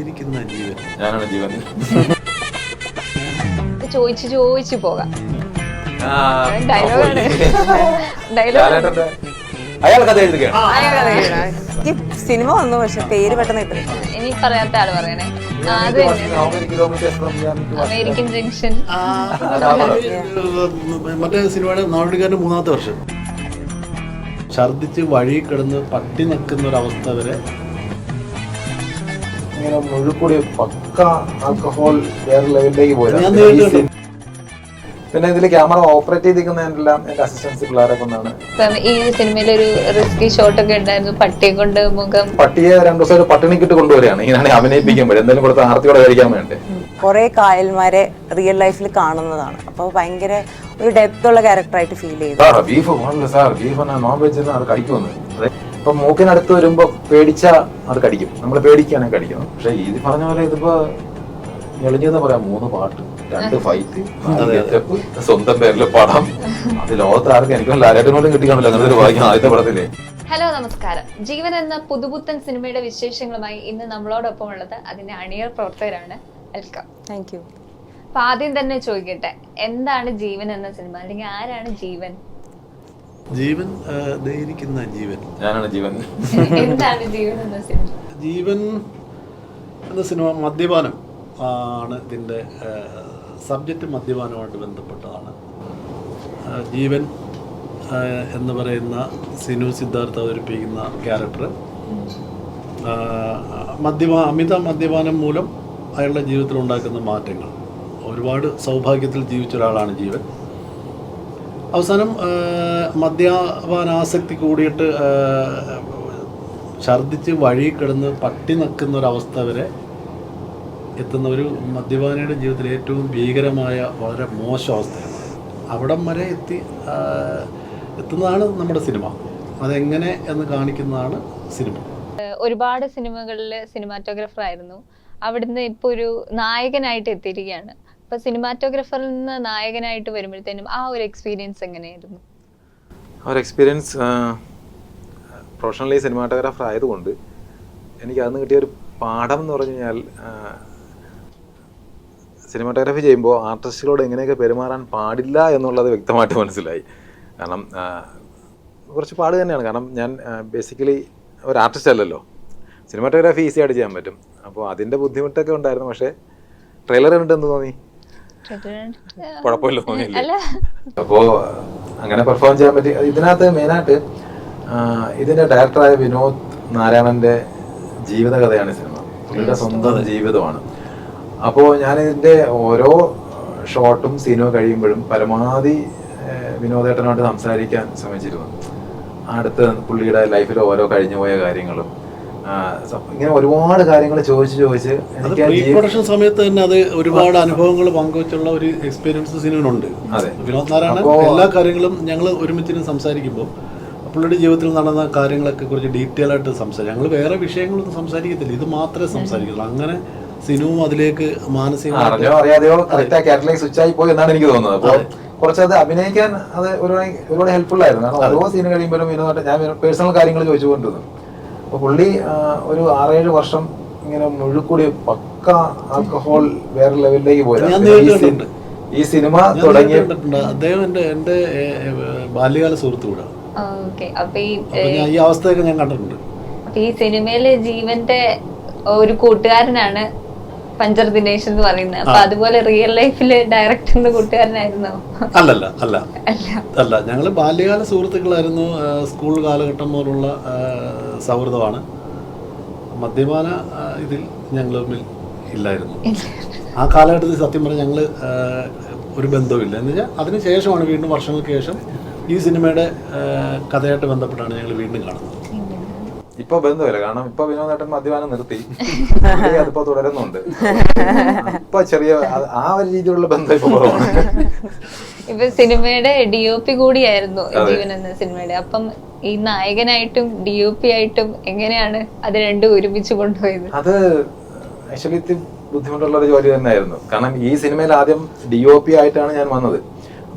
ഇരിക്കുന്ന ജീവൻ. ഞാനാണ് ജീവൻ. ചോദിച്ചു ചോദിച്ചു പോകാം. ആ, ഡയലോഗാണ്. ഡയലോഗ്. ലാലേട്ടന്റെ അയാൾ കഥ എഴുതുകയാണ്. എനിക്ക് സിനിമ വന്നു പക്ഷെ പേര് പെട്ടെന്ന് കിട്ടുന്നില്ല ഇനി പറയാത്ത ആൾ പറയണേ. ആ, അത് തന്നെ അമേരിക്കൻ ജംഗ്ഷൻ. മറ്റേ സിനിമയുടെ നാടുകാരന്റെ മൂന്നാമത്തെ വർഷം. ഛർദിച്ച് വഴി കിടന്ന് പട്ടി നിൽക്കുന്ന ഒരു അവസ്ഥ വരെ ഇങ്ങനെ മുഴുക്കൂടി പക്ക ആൽക്കഹോൾ വേറെ ലെവലിലേക്ക് ഞാൻ പോയത് പിന്നെ ഇതിൽ ക്യാമറ ഓപ്പറേറ്റ് ചെയ്തിരിക്കുന്നതിനെല്ലാം എന്റെ അസിസ്റ്റൻസി പിള്ളേരെ കൊണ്ടാണ്. ഈ സിനിമയിൽ ഒരു റിസ്കി ഷോട്ട് ഒക്കെ ഉണ്ടായിരുന്നു. പട്ടിയെ കൊണ്ട് മുഖം പട്ടിയെ രണ്ടു ദിവസം പട്ടിണിക്കിട്ട് കൊണ്ടുവരികയാണ്. ഇങ്ങനെ അഭിനയിപ്പിക്കുമ്പോൾ എന്തെങ്കിലും കൊടുത്ത് ആർത്തിയോടെ കഴിക്കാൻ വേണ്ടി. കുറെ കായൽമാരെ റിയൽ ലൈഫിൽ കാണുന്നതാണ്. അപ്പൊ ഭയങ്കര ഒരു ഡെപ്ത് ഉള്ള ക്യാരക്ടറായിട്ട് ഫീൽ ചെയ്തു. ബീഫ് ബീഫ് നോൺ വെജ് അതെ ഇപ്പൊ മൂക്കിനടുത്ത് വരുമ്പോ പേടിച്ച അത് കടിക്കും. നമ്മൾ പേടിക്കുകയാണെങ്കിൽ കടിക്കണം പക്ഷെ ഇത് പറഞ്ഞ പോലെ ഇതിപ്പോ എളിഞ്ഞെന്ന് പറയാം മൂന്ന് പാട്ട് രണ്ട് ഫൈറ്റ് ഗെറ്റപ്പ് സ്വന്തം പേരിലെ പടം. അത് ലോകത്ത് ആർക്കും എനിക്കും ലാലേട്ടനോടും കിട്ടിക്കാണല്ലോ അങ്ങനത്തെ ഒരു ഭാഗ്യം ആദ്യത്തെ പടത്തിൽ. ഹലോ നമസ്കാരം. ജീവൻ എന്ന പുതുപുത്തൻ സിനിമയുടെ വിശേഷങ്ങളുമായി ഇന്ന് നമ്മളോടൊപ്പം ഉള്ളത് അതിന്റെ അണിയർ പ്രവർത്തകരാണ് വെൽക്കം താങ്ക് യു അപ്പൊ ആദ്യം തന്നെ ചോദിക്കട്ടെ എന്താണ് ജീവൻ എന്ന സിനിമ? അല്ലെങ്കിൽ ആരാണ് ജീവൻ? ജീവൻ ആ, ജീവൻ. ഞാനാണ് ജീവൻ. എന്താണ് ജീവൻ എന്ന സിനിമ? ജീവൻ എന്ന സിനിമ മദ്യപാനം ആണ് ഇതിന്റെ സബ്ജക്റ്റ് മദ്യപാനവുമായിട്ട് ബന്ധപ്പെട്ടതാണ്. ജീവൻ എന്ന് പറയുന്ന സിനു സിദ്ധാർത്ഥ അവതരിപ്പിക്കുന്ന ക്യാരക്ടർ. മദ്യപാ അമിത മദ്യപാനം മൂലം അയാളുടെ ജീവിതത്തിൽ ഉണ്ടാക്കുന്ന മാറ്റങ്ങൾ. ഒരുപാട് സൗഭാഗ്യത്തിൽ ജീവിച്ച ഒരാളാണ് ജീവൻ. അവസാനം മദ്യപാനാസക്തി കൂടിയിട്ട് ഛർദ്ദിച്ച് വഴി കിടന്ന് പട്ടി നിൽക്കുന്ന ഒരവസ്ഥ വരെ എത്തുന്ന ഒരു മദ്യപാനിയുടെ ജീവിതത്തിൽ ഏറ്റവും ഭീകരമായ വളരെ മോശം അവസ്ഥയാണ്. അവിടം വരെ എത്തി എത്തുന്നതാണ് നമ്മുടെ സിനിമ. അതെങ്ങനെ എന്ന് കാണിക്കുന്നതാണ് സിനിമ. ഒരുപാട് സിനിമകളിൽ സിനിമാറ്റോഗ്രാഫർ ആയിരുന്നു അവിടുന്ന് ഇപ്പോൾ ഒരു നായകനായിട്ട് എത്തിയിരിക്കുകയാണ്. അപ്പൊ സിനിമാറ്റോഗ്രാഫറിൽ നിന്ന് നായകനായിട്ട് വരുമ്പോഴത്തേനും ആ ഒരു എക്സ്പീരിയൻസ് എങ്ങനെയായിരുന്നു? ഒരു എക്സ്പീരിയൻസ് പ്രൊഫഷണലി സിനിമാറ്റോഗ്രാഫർ ആയതുകൊണ്ട് എനിക്ക് അന്ന് കിട്ടിയ ഒരു പാഠം എന്ന് പറഞ്ഞു കഴിഞ്ഞാൽ സിനിമാറ്റോഗ്രാഫി ചെയ്യുമ്പോൾ ആർട്ടിസ്റ്റുകളോട് എങ്ങനെയൊക്കെ പെരുമാറാൻ പാടില്ല എന്നുള്ളത് വ്യക്തമായിട്ട് മനസ്സിലായി. കാരണം കുറച്ച് പാട് തന്നെയാണ്. കാരണം ഞാൻ ബേസിക്കലി ഒരു ആർട്ടിസ്റ്റ് അല്ലല്ലോ. സിനിമാറ്റോഗ്രാഫി ഈസി ആയിട്ട് ചെയ്യാൻ പറ്റും. അപ്പോൾ അതിന്റെ ബുദ്ധിമുട്ടൊക്കെ ഉണ്ടായിരുന്നു. പക്ഷേ ട്രെയിലർ കണ്ടിട്ട് എന്ത് തോന്നി? കുഴപ്പമില്ല തോന്നിയില്ലേ അല്ല. അപ്പോ അങ്ങനെ പെർഫോം ചെയ്യാൻ പറ്റി. ഇതിനകത്ത് മെയിനായിട്ട് ഇതിന്റെ ഡയറക്ടറായ വിനോദ് നാരായണന്റെ ജീവിതകഥയാണ് സിനിമ പുള്ളിയുടെ സ്വന്തം ജീവിതമാണ്. അപ്പോൾ ഞാൻ ഇതിന്റെ ഓരോ ഷോട്ടും സീനോ കഴിയുമ്പോഴും പരമാവധി വിനോദേട്ടനോട് സംസാരിക്കാൻ ശ്രമിച്ചിരുന്നു. അടുത്ത് പുള്ളിയുടെ ലൈഫിൽ ഓരോ കഴിഞ്ഞുപോയ കാര്യങ്ങളും ഇങ്ങനെ ഒരുപാട് കാര്യങ്ങൾ ചോദിച്ച് ചോദിച്ച് അത് എനിക്ക് പ്രൊഡക്ഷൻ സമയത്ത് തന്നെ അത് ഒരുപാട് അനുഭവങ്ങൾ പങ്കുവച്ചുള്ള ഒരു എക്സ്പീരിയൻസ് സിനിമയുണ്ട് അതെ. വിനോദ് നാരായണൻ എല്ലാ കാര്യങ്ങളും ഞങ്ങൾ ഒരുമിച്ചിരുന്ന് സംസാരിക്കുമ്പോൾ പുള്ളിയുടെ ജീവിതത്തിൽ നടന്ന കാര്യങ്ങളൊക്കെ കുറിച്ച് ഡീറ്റെയിൽ ആയിട്ട് സംസാരിക്കും. ഞങ്ങൾ വേറെ വിഷയങ്ങളൊന്നും സംസാരിക്കത്തില്ല. ഇത് മാത്രമേ സംസാരിക്കുള്ളൂ അങ്ങനെ സിനിമ അതിലേക്ക് അറിഞ്ഞോ അറിയാതെയോ സ്വിച്ച് ആയി പോയി എന്നാണ് എനിക്ക് തോന്നുന്നത്. അപ്പോൾ കുറച്ചത് അഭിനയിക്കാൻ അത് ഒരുപാട് ഒരുപാട് ഹെൽപ്ഫുൾ ആയിരുന്നു. കാരണം ഓരോ സീൻ കഴിയുമ്പോഴും വിനോദമായിട്ട് ഞാൻ പേഴ്സണൽ കാര്യങ്ങൾ ചോദിച്ചുകൊണ്ടിരുന്നു. അപ്പോൾ പുള്ളി ഒരു ആറേഴ് വർഷം ഇങ്ങനെ മുഴുക്കൂടി പക്ക ആൽക്കഹോൾ വേറെ ലെവലിലേക്ക് ഞാൻ പോയത് ഈ സിനിമ തുടങ്ങി തുടങ്ങിയ അദ്ദേഹം ഏ, ബാല്യകാല സുഹൃത്തു കൂടെ ഈ അവസ്ഥയൊക്കെ ഞാൻ കണ്ടിട്ടുണ്ട്. ഈ സിനിമയിലെ ജീവന്റെ ഒരു കൂട്ടുകാരനാണ് പഞ്ചർ ദിനേശ് എന്ന് പറയുന്നത് അപ്പൊ അതുപോലെ റിയൽ ലൈഫിൽ ഡയറക്ടറിന്റെ കൂട്ടുകാരനായിരുന്നോ? അല്ലല്ല അല്ല അല്ല. ഞങ്ങൾ ബാല്യകാല സുഹൃത്തുക്കളായിരുന്നു സ്കൂൾ കാലഘട്ടം പോലുള്ള സൗഹൃദമാണ്. മദ്യപാന ഇതിൽ ഞങ്ങൾ തമ്മിൽ ഇല്ലായിരുന്നു. ആ കാലഘട്ടത്തിൽ സത്യം പറഞ്ഞാൽ ഞങ്ങൾ ഒരു ബന്ധവുമില്ല. എന്ന് വെച്ചാൽ അതിന് ശേഷമാണ് വീണ്ടും വർഷങ്ങൾക്ക് ശേഷം ഈ സിനിമയുടെ കഥയായിട്ട് ബന്ധപ്പെട്ടാണ് ഞങ്ങൾ വീണ്ടും കാണുന്നത്. ഇപ്പൊ ബന്ധമില്ല കാരണം ഇപ്പൊ വിനോദേട്ടൻ മദ്യപാനം നിർത്തി. അതിപ്പോ തുടരുന്നുണ്ട്. ഇപ്പൊ ചെറിയ ആ ഒരു രീതിയിലുള്ള ബന്ധം ഇപ്പൊ കുറവാണ്. ഇപ്പൊ സിനിമയുടെ ഡി ഒ പി കൂടിയായിരുന്നു ജീവൻ എന്ന സിനിമയുടെ. അപ്പം ഈ നായകനായിട്ടും ഡി ഒ പി ആയിട്ടും എങ്ങനെയാണ് അത് രണ്ടും ഒരുമിച്ച് കൊണ്ടുപോയത്? അത് ആക്ച്വലി ബുദ്ധിമുട്ടുള്ള ഒരു ജോലി തന്നെയായിരുന്നു. കാരണം ഈ സിനിമയിൽ ആദ്യം ഡി ഒ പി ആയിട്ടാണ് ഞാൻ വന്നത്.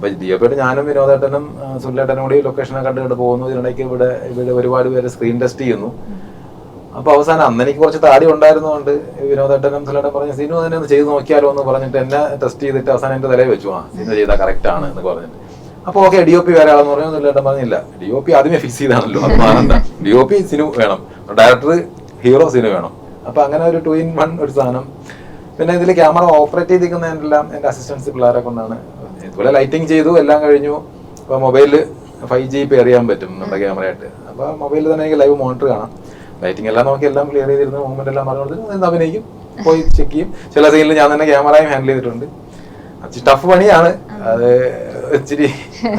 അപ്പൊ ഒ ഞാനും വിനോദേട്ടനും സുല്ലേട്ടനും കൂടി ലൊക്കേഷനെ കണ്ടു കണ്ട് പോകുന്നു. ഇതിനിടയ്ക്ക് ഇവിടെ ഇവിടെ ഒരുപാട് പേര് സ്ക്രീൻ ടെസ്റ്റ് ചെയ്യുന്നു. അപ്പൊ അവസാനം അന്ന് എനിക്ക് കുറച്ച് താടി ഉണ്ടായിരുന്നതുകൊണ്ട് വിനോദേട്ടനും സുല്ലേട്ടൻ പറഞ്ഞു സിനിമ തന്നെ ഒന്ന് ചെയ്ത് നോക്കിയാലോ എന്ന് പറഞ്ഞിട്ട് എന്നെ ടെസ്റ്റ് ചെയ്തിട്ട് അവസാനം എന്റെ തലയിൽ വെച്ചു. ആ സിനിമ ചെയ്താൽ കറക്റ്റ് ആണ് എന്ന് പറഞ്ഞിട്ട്. അപ്പൊ ഓക്കെ ഡി ഒ പി വേറെ ആളെന്ന് പറഞ്ഞു സുല്ലേട്ടൻ പറഞ്ഞില്ല ഡി ഒ പി ആദ്യമേ ഫിക്സ് ചെയ്താണല്ലോ. ഡി ഒ പി സിനിമ വേണം. ഡയറക്ടർ ഹീറോ സിനിമ വേണം. അപ്പൊ അങ്ങനെ ഒരു ടു ഇൻ വൺ ഒരു സാധനം. പിന്നെ ഇതിൽ ക്യാമറ ഓപ്പറേറ്റ് ചെയ്തിരിക്കുന്നതിനെല്ലാം എന്റെ അസിസ്റ്റൻസ് പിള്ളേരെ കൊണ്ടാണ് ഇതുപോലെ ലൈറ്റിംഗ് ചെയ്തു എല്ലാം കഴിഞ്ഞു. അപ്പൊ മൊബൈലിൽ ഫൈവ് ജി ഇപ്പൊ എറിയാൻ പറ്റും നമ്മുടെ ക്യാമറയായിട്ട് അപ്പൊ മൊബൈലിൽ തന്നെ എനിക്ക് ലൈവ് മോണിറ്റർ കാണാം. ലൈറ്റിംഗ് എല്ലാം നോക്കി എല്ലാം ക്ലിയർ ചെയ്തിരുന്ന മൂവ്മെന്റ് എല്ലാം പറഞ്ഞു കൊടുത്തിട്ട് നിന്ന് അഭിനയിക്കും പോയി ചെക്ക് ചെയ്യും. ചില സീനിൽ ഞാൻ തന്നെ ക്യാമറയും ഹാൻഡിൽ ചെയ്തിട്ടുണ്ട്. ടഫ് പണിയാണ്. അത് ഇച്ചിരി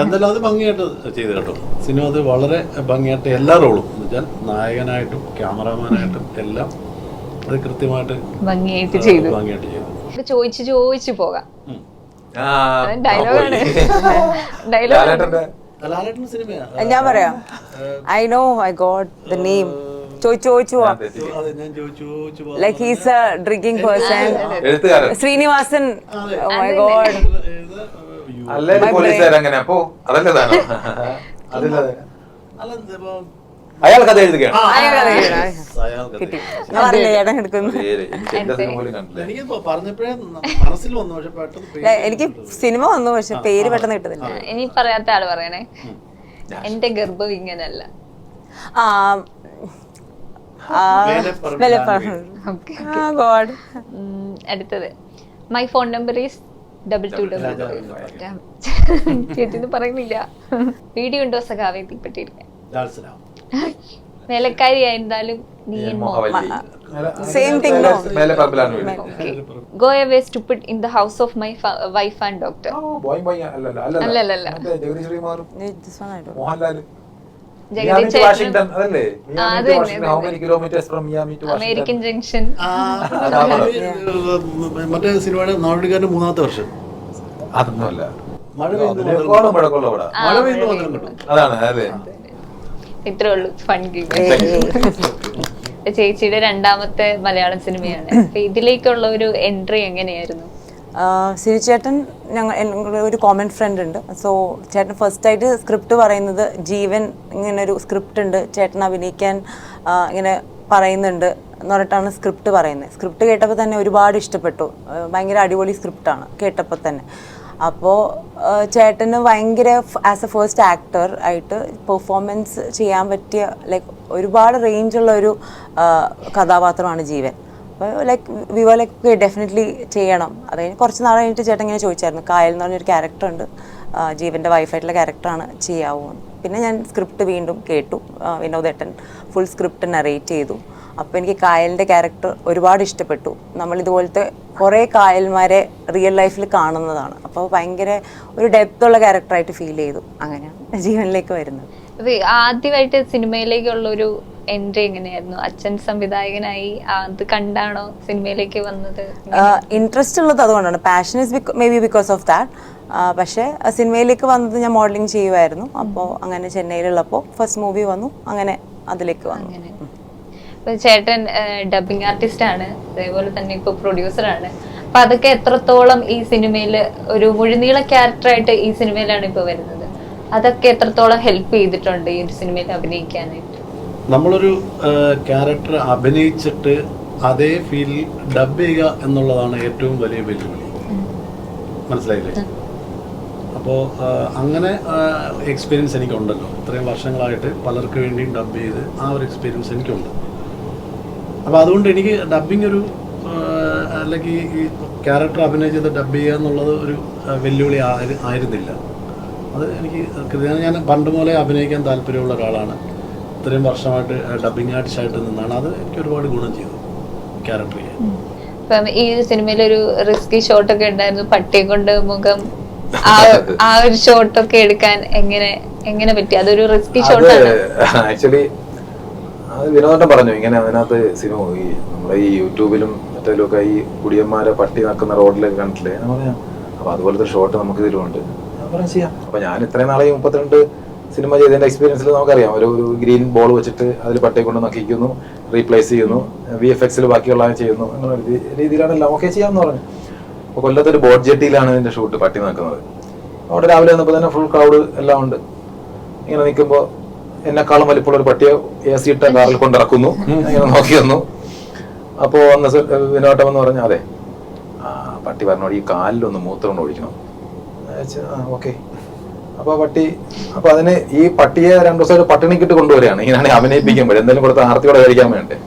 എന്തായാലും അത് ഭംഗിയായിട്ട് ചെയ്ത് കേട്ടോ. സിനിമ അത് വളരെ ഭംഗിയായിട്ട് എല്ലാ റോളും എന്ന് വെച്ചാൽ നായകനായിട്ടും ക്യാമറാമാനായിട്ടും എല്ലാം അത് കൃത്യമായിട്ട് ഭംഗിയായിട്ട് ചെയ്തു. ഭംഗിയായിട്ട് ചെയ്തു. ഇത് ചോദിച്ചു ചോദിച്ചു പോകാം. ഡയലോഗാണ് ഡയലോഗ് ഞാൻ പറയാം. I know I got the name ചോദിച്ചു ഹീസ് എ ഡ്രിങ്കിങ് പേഴ്സൺ എഴുത്തുകാരൻ. ശ്രീനിവാസൻ. My god. അല്ലേ പോലീസുകാരങ്ങനെ അപ്പോ അതല്ലേ താനോ അതല്ലേ അല്ല അയാൾ കഥ എഴുതുകയാണ് എനിക്ക് സിനിമ വന്നു പക്ഷെ പെട്ടെന്ന് പേര് പെട്ടെന്ന് കിട്ടുന്നില്ല ഇനി പറയാത്ത ആൾ പറയണേ എന്റെ ഗർഭം ഇങ്ങനല്ല ആ ഗോഡ് അടുത്തത് my phone number is double two double ചേച്ചി പറയുന്നില്ല വീഡിയോ ഉണ്ടോ സഖാവേ തീപ്പെട്ടിരിക്കാൻ. വേലക്കാരി ആയിരുന്നാലും നീ പറമ്പിലാണ് വീട്. Go away stupid in the house of my wife and doctor oh, boy boy അല്ലല്ല അമേരിക്കൻ ജംഗ്ഷൻ മറ്റേ സിനിമയുടെ നാടുകാരന്റെ മൂന്നാമത്തെ വർഷം. അതൊന്നുമല്ല. മഴ പെയ്യുന്നു അതാണ് അതെ. ഇത്രേ ഉള്ളൂ ഫൺ ഗെയിം ചേച്ചിയുടെ രണ്ടാമത്തെ മലയാളം സിനിമയാണ്. അപ്പൊ ഇതിലേക്കുള്ള ഒരു എൻട്രി എങ്ങനെയായിരുന്നു? സിരി ചേട്ടൻ ഞങ്ങൾ ഞങ്ങളുടെ ഒരു കോമൺ ഫ്രണ്ട് ഉണ്ട്. സോ ചേട്ടൻ ഫസ്റ്റ് ആയിട്ട് സ്ക്രിപ്റ്റ് പറയുന്നത് ജീവൻ ഇങ്ങനെ ഒരു സ്ക്രിപ്റ്റ് ഉണ്ട്. ചേട്ടൻ അഭിനയിക്കാൻ ഇങ്ങനെ പറയുന്നുണ്ട് എന്ന് പറഞ്ഞിട്ടാണ് സ്ക്രിപ്റ്റ് പറയുന്നത്. സ്ക്രിപ്റ്റ് കേട്ടപ്പോൾ തന്നെ ഒരുപാട് ഇഷ്ടപ്പെട്ടു. ഭയങ്കര അടിപൊളി സ്ക്രിപ്റ്റാണ് കേട്ടപ്പോൾ തന്നെ. അപ്പോൾ ചേട്ടന് ഭയങ്കര ആസ് എ ഫസ്റ്റ് ആക്ടർ ആയിട്ട് പെർഫോമൻസ് ചെയ്യാൻ പറ്റിയ ലൈക്ക് ഒരുപാട് റേഞ്ചുള്ള ഒരു കഥാപാത്രമാണ് ജീവൻ. അപ്പോൾ ലൈക്ക് വി ലൈക്ക് ഡെഫിനറ്റ്ലി ചെയ്യണം. അത് കഴിഞ്ഞ് കുറച്ച് നാൾ കഴിഞ്ഞിട്ട് ചേട്ടൻ ഇങ്ങനെ ചോദിച്ചായിരുന്നു കായൽ എന്ന് പറഞ്ഞൊരു ക്യാരക്ടർ ഉണ്ട്. ജീവന്റെ വൈഫായിട്ടുള്ള ക്യാരക്ടറാണ് ചെയ്യാവോ. പിന്നെ ഞാൻ സ്ക്രിപ്റ്റ് വീണ്ടും കേട്ടു. വിനോദേട്ടൻ ഫുൾ സ്ക്രിപ്റ്റ് നറേറ്റ് ചെയ്തു. അപ്പോൾ എനിക്ക് കായലിന്റെ ക്യാരക്ടർ ഒരുപാട് ഇഷ്ടപ്പെട്ടു. നമ്മൾ ഇതുപോലത്തെ കുറേ കായൽമാരെ റിയൽ ലൈഫിൽ കാണുന്നതാണ്. അപ്പോൾ ഭയങ്കര ഒരു ഡെപ്തുള്ള ക്യാരക്ടറായിട്ട് ഫീൽ ചെയ്തു. അങ്ങനെയാണ് ജീവനിലേക്ക് വരുന്നത്. ആദ്യമായിട്ട് സിനിമയിലേക്കുള്ള ഒരു എൻട്രി എങ്ങനെയായിരുന്നു? അച്ഛൻ സംവിധായകനായി അത് കണ്ടാണോ സിനിമയിലേക്ക് വന്നത്? ഇൻട്രസ്റ്റ് ഉള്ളത് അതുകൊണ്ടാണ്. Passion is maybe because of that പക്ഷേ സിനിമയിലേക്ക് വന്നത് ഞാൻ മോഡലിംഗ് ചെയ്യുമായിരുന്നു അപ്പോൾ അങ്ങനെ ചെന്നൈയിലുള്ളപ്പോൾ ഫസ്റ്റ് മൂവി വന്നു. അങ്ങനെ അതിലേക്ക് വന്നു. ചേട്ടൻ ഡബിങ് ആർട്ടിസ്റ്റ് ആണ്. അതേപോലെ തന്നെ ഇപ്പൊ പ്രൊഡ്യൂസർ ആണ്. അപ്പൊ അതൊക്കെ എത്രത്തോളം ഈ സിനിമയിൽ ഒരു മുഴുനീള ക്യാരക്ടറായിട്ട് ഈ സിനിമയിലാണ് ഇപ്പൊ വരുന്നത്? അതൊക്കെ എത്രത്തോളം ഹെൽപ്പ് ചെയ്തിട്ടുണ്ട് ഈ ഒരു സിനിമയിൽ അഭിനയിക്കാനായിട്ട്? നമ്മളൊരു ക്യാരക്ടർ അഭിനയിച്ചിട്ട് അതേ ഫീലിൽ ഡബ് ചെയ്യുക എന്നുള്ളതാണ് ഏറ്റവും വലിയ വെല്ലുവിളി. മനസ്സിലായില്ലേ? അപ്പോൾ അങ്ങനെ എക്സ്പീരിയൻസ് എനിക്കുണ്ടല്ലോ. ഇത്രയും വർഷങ്ങളായിട്ട് പലർക്ക് വേണ്ടിയും ഡബ് ചെയ്ത് ആ ഒരു എക്സ്പീരിയൻസ് എനിക്കുണ്ട്. അപ്പോൾ അതുകൊണ്ട് എനിക്ക് ഡബ്ബിങ് ഒരു അല്ലെങ്കിൽ ഈ ക്യാരക്ടർ അഭിനയം ചെയ്ത് ഡബ് ചെയ്യുക എന്നുള്ളത് ഒരു വെല്ലുവിളി ആയിരുന്നില്ല. അത് എനിക്ക് കൃത്യമായി ഞാൻ പണ്ട് മുതലേ അഭിനയിക്കാൻ താല്പര്യമുള്ള ഒരാളാണ്. ഇത്രയും വർഷമായിട്ട് ഡബിങ് ആർട്ടിസ്റ്റായിട്ട് നിന്നാണ്. അത് എനിക്ക് ഒരുപാട് ഗുണം ചെയ്തു ക്യാരക്ടർ ചെയ്യാൻ. ഇപ്പം ഈ സിനിമയിൽ ഒരു റിസ്കി ഷോട്ടൊക്കെ ഉണ്ടായിരുന്നു. പട്ടിയെ കൊണ്ട് മുഖം ആ ആ ഒരു ഷോട്ടൊക്കെ എടുക്കാൻ എങ്ങനെ എങ്ങനെ പറ്റി? അതൊരു റിസ്കി ഷോട്ട് ഷോട്ടാണ് ആക്ച്വലി അത് വിനോദം പറഞ്ഞു. ഇങ്ങനെ അതിനകത്ത് സിനിമ ഈ നമ്മുടെ ഈ യൂട്യൂബിലും മറ്റേലും ഒക്കെ ഈ കുടിയന്മാരെ പട്ടി നടക്കുന്ന റോഡിലൊക്കെ കണ്ടില്ലേ ഞാൻ പറഞ്ഞു അപ്പൊ അതുപോലത്തെ ഷോട്ട് നമുക്ക് ഇതിലുണ്ട്. ഞാൻ ചെയ്യാം. അപ്പൊ ഞാൻ ഇത്രയും നാളെ മുപ്പത്തിരണ്ട് സിനിമ ചെയ്തതിന്റെ എക്സ്പീരിയൻസിൽ നമുക്കറിയാം. ഒരു ഗ്രീൻ ബോൾ വെച്ചിട്ട് അതിൽ പട്ടിയെ കൊണ്ട് നക്കിക്കുന്നു റീപ്ലേസ് ചെയ്യുന്നു വി എഫ് എക്സിൽ ബാക്കിയുള്ള ചെയ്യുന്നു. അങ്ങനെ ഒരു രീതി- രീതിയിലാണ് എല്ലാം. ഓക്കെ ചെയ്യാമെന്ന് പറഞ്ഞു. അപ്പൊ കൊല്ലത്ത് ഒരു ബോട്ട് ജെട്ടിയിലാണ് ഇതിന്റെ ഷൂട്ട് പട്ടി നടക്കുന്നത്. അവിടെ രാവിലെ വന്നപ്പോൾ തന്നെ ഫുൾ ക്രൗഡ് എല്ലാം ഉണ്ട്. ഇങ്ങനെ നിൽക്കുമ്പോൾ എന്നെക്കാളും വലിപ്പമുള്ള ഒരു പട്ടിയെ എ സി ഇട്ട കാറിൽ കൊണ്ടിറക്കുന്നു ഇങ്ങനെ നോക്കി വന്നു. അപ്പോ അന്ന് വിനോട്ടം എന്ന് പറഞ്ഞാൽ അതെ. പട്ടി പറഞ്ഞോട് ഈ കാലിലൊന്ന് മൂത്രം കൊണ്ട് ഒഴിക്കണം. ഓക്കെ. അപ്പൊ ആ പട്ടി അപ്പൊ അതിന് ഈ പട്ടിയെ രണ്ടു ദിവസം പട്ടിണിക്കിട്ട് കൊണ്ടുവരികയാണ്. ഇങ്ങനെ അഭിനയിപ്പിക്കുമ്പോൾ എന്തെങ്കിലും കൊടുത്ത് ആർത്തിയോടെ കഴിക്കാൻ വേണ്ടേ.